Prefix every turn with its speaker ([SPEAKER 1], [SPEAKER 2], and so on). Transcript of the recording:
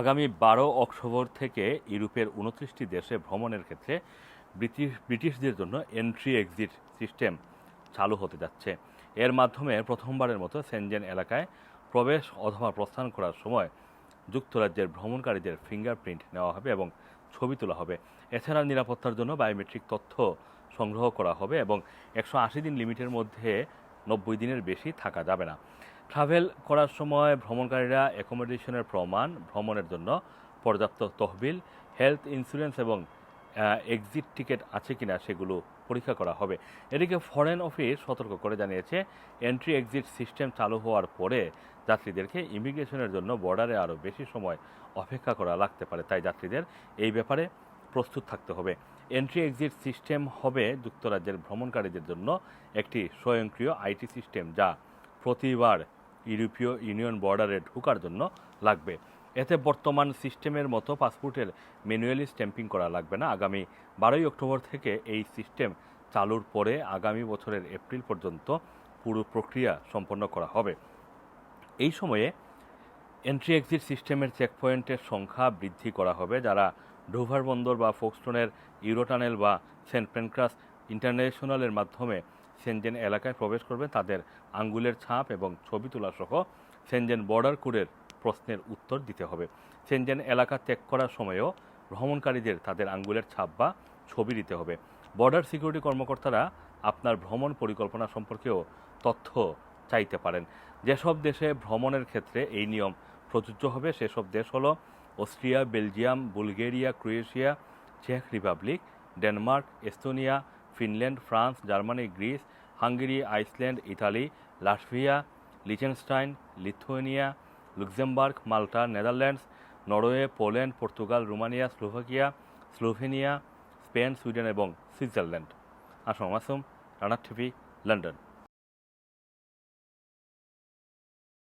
[SPEAKER 1] আগামী বারো অক্টোবর থেকে ইউরোপের উনত্রিশটি দেশে ভ্রমণের ক্ষেত্রে ব্রিটিশ, ব্রিটিশদের জন্য এন্ট্রি এক্সিট সিস্টেম চালু হতে যাচ্ছে। এর মাধ্যমে প্রথমবারের মতো সেনজেন এলাকায় প্রবেশ অথবা প্রস্থান করার সময় যুক্তরাজ্যের ভ্রমণকারীদের ফিঙ্গারপ্রিন্ট নেওয়া হবে এবং ছবি তোলা হবে। এছাড়া নিরাপত্তার জন্য বায়োমেট্রিক তথ্য সংগ্রহ করা হবে এবং একশো আশি দিন লিমিটের মধ্যে নব্বই দিনের বেশি থাকা যাবে না। ট্রাভেল করার সময় ভ্রমণকারীরা অ্যাকোমোডেশনের প্রমাণ, ভ্রমণের জন্য পর্যাপ্ত তহবিল হেলথ ইন্স্যুরেন্স এবং এক্সিট টিকিট আছে কিনা সেগুলো পরীক্ষা করা হবে। এদিকে ফরেন অফিস সতর্ক করে জানিয়েছে এন্ট্রি এক্সিট সিস্টেম চালু হওয়ার পরে যাত্রীদেরকে ইমিগ্রেশনের জন্য বর্ডারে আরও বেশি সময় অপেক্ষা করা লাগতে পারে। তাই যাত্রীদের এই ব্যাপারে প্রস্তুত থাকতে হবে। এন্ট্রি এক্সিট সিস্টেম হবে যুক্তরাজ্যের ভ্রমণকারীদের জন্য একটি স্বয়ংক্রিয় আইটি সিস্টেম যা প্রতিবার ইউরোপীয় ইউনিয়ন বর্ডারে ঢোকার জন্য লাগবে। এতে বর্তমান সিস্টেমের মতো পাসপোর্টের ম্যানুয়ালি স্ট্যাম্পিং করা লাগবে না। আগামী বারোই অক্টোবর থেকে এই সিস্টেম চালুর পরে আগামী বছরের এপ্রিল পর্যন্ত পুরো প্রক্রিয়া সম্পন্ন করা হবে। এই সময়ে এন্ট্রি এক্সিট সিস্টেমের চেকপয়েন্টের সংখ্যা বৃদ্ধি করা হবে। যারা ডোভার বন্দর বা ফোকস্টোনের ইউরোটানেল বা সেন্ট প্যানক্রাস ইন্টারন্যাশনালের মাধ্যমে সেনজেন এলাকায় প্রবেশ করবে তাদের আঙ্গুলের ছাপ এবং ছবি তোলা সহ সেনজেন বর্ডার কোডের প্রশ্নের উত্তর দিতে হবে। সেনজেন এলাকা ত্যাগ করার সময়ও ভ্রমণকারীদের তাদের আঙ্গুলের ছাপ বা ছবি দিতে হবে। বর্ডার সিকিউরিটি কর্মকর্তারা আপনার ভ্রমণ পরিকল্পনা সম্পর্কেও তথ্য চাইতে পারেন। যেসব দেশে ভ্রমণের ক্ষেত্রে এই নিয়ম প্রযোজ্য হবে, সেসব দেশ হলো Austria, Belgium, Bulgaria, Croatia, check Republic, Denmark, Estonia Finland, France, Germany, Greece, Hungary, Iceland, Italy, Latvia, Liechtenstein, Lithuania, Luxembourg, Malta, Netherlands, Norway, Poland, Portugal, Romania, Slovakia, Slovenia, Spain, Sweden এবং সুইজারল্যান্ড। আসম আসম রানার লন্ডন।